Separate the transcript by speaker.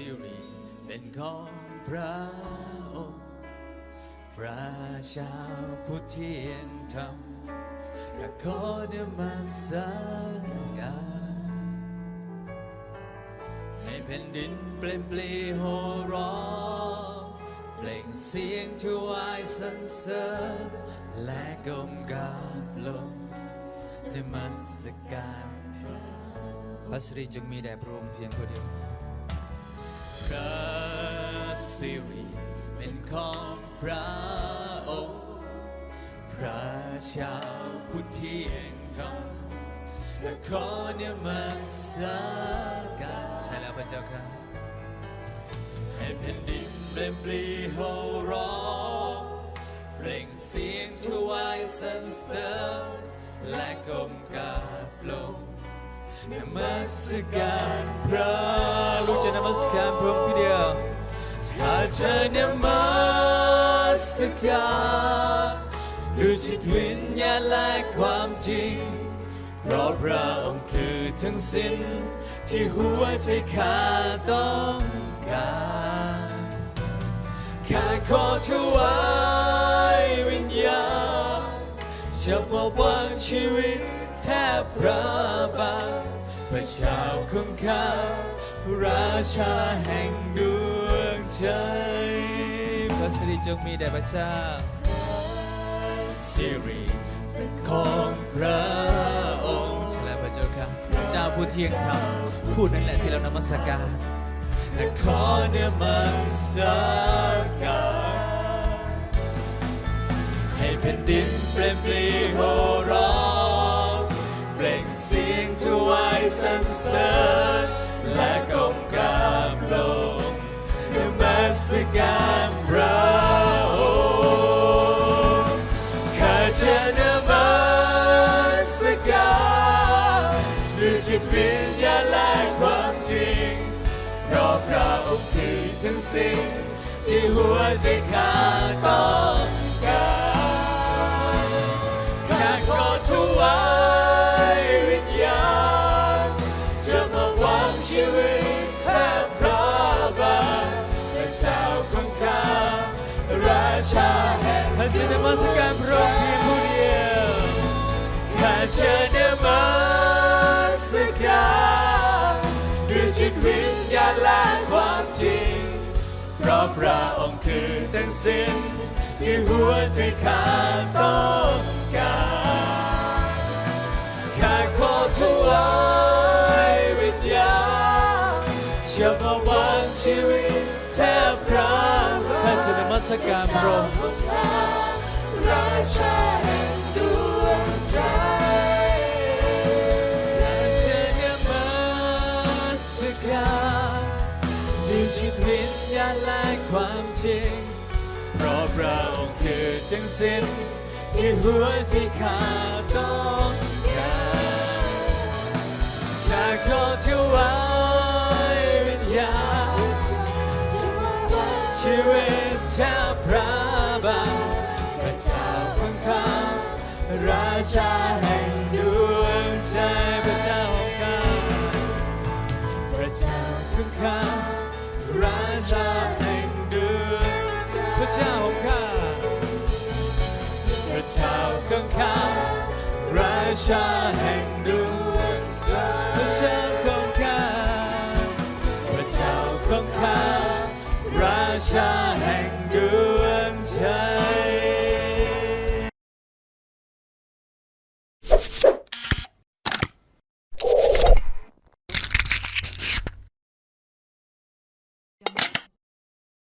Speaker 1: สิริเป็นของพระองค์พระเจ้าผู้เที่ยงธรรมข้าขอนมัสการให้แผ่นดินเปล่งปลีโหร้องเปล่งเสียงถวายสรรเสริญและก้มกราบลงในมัสการพระสิริจงมีแด่พระองค์เพียงผู้เดียว ระสิริเป็นของพระองค์พระเจ้าผู้เที่ยงธรรมและขอเนี่ยมาสการใช่แล้วพระเจ้าค่ะให้แผ่นดินเปล่งปลีโห่ร้องเปล่งเสียงถวายสรรเสริญและก้มกราบลงนมัสการพระ ลูกจะนมัสการพระองค์พี่เดียวถ้าจะนมัสการด้วยจิตวิญญาณและความจริง เพราะพระองค์คือทั้งสิ้น ที่หัวใจข้าต้องการข้าขอถวายวิญญาณจะมาวางชีวิตแทบพระบาทพระเจ้าของข้า ราชาแห่งดวงใจพระสิริจงมีแด่พระเจ้าสิริเป็นของพระองค์ใช่แล้วพระเจ้าค่ะพระเจ้าผู้เที่ยงธรรมผู้นั่นแหละที่เรานมัสการและขอนมัสการให้แผ่นดินเปล่งปลีโหร้องเปล่งเสียงถวายสรรเสริญและ สการพระองค์ข้าจะนมัสการด้วยจิตวิญญาณและความจริงเพราะพระองค์คือทั้งสิ่งที่หัวใจข้าต้องการ ชาแห่งข้าจะนมัสการพระองค์เพียงผู้เดียวข้าจะนมัสการด้วยจิตวิญญาณและความจริง เพราะพระองค์คือทั้งสิ้นที่หัวใจข้าต้องการข้าขอถวายวิญญาณจะมาวางชีวิตแทบพระ ข้าจะนมัสการพระองค์ราชาแห่งดวงใจข้าจะนมัสการด้วยจิตวิญญาณและความจริงเพราะพระองค์คือทั้งสิ้นที่หัวใจข้าต้อง ชาแห่งดวงใจพระเจ้าข้าพระเจ้าของข้าราชาแห่งดวงใจพระเจ้าของข้าพระเจ้าของข้าราชาแห่งดวงใจพระเจ้าของข้าพระเจ้าของข้าราชาแห่งดวงใจ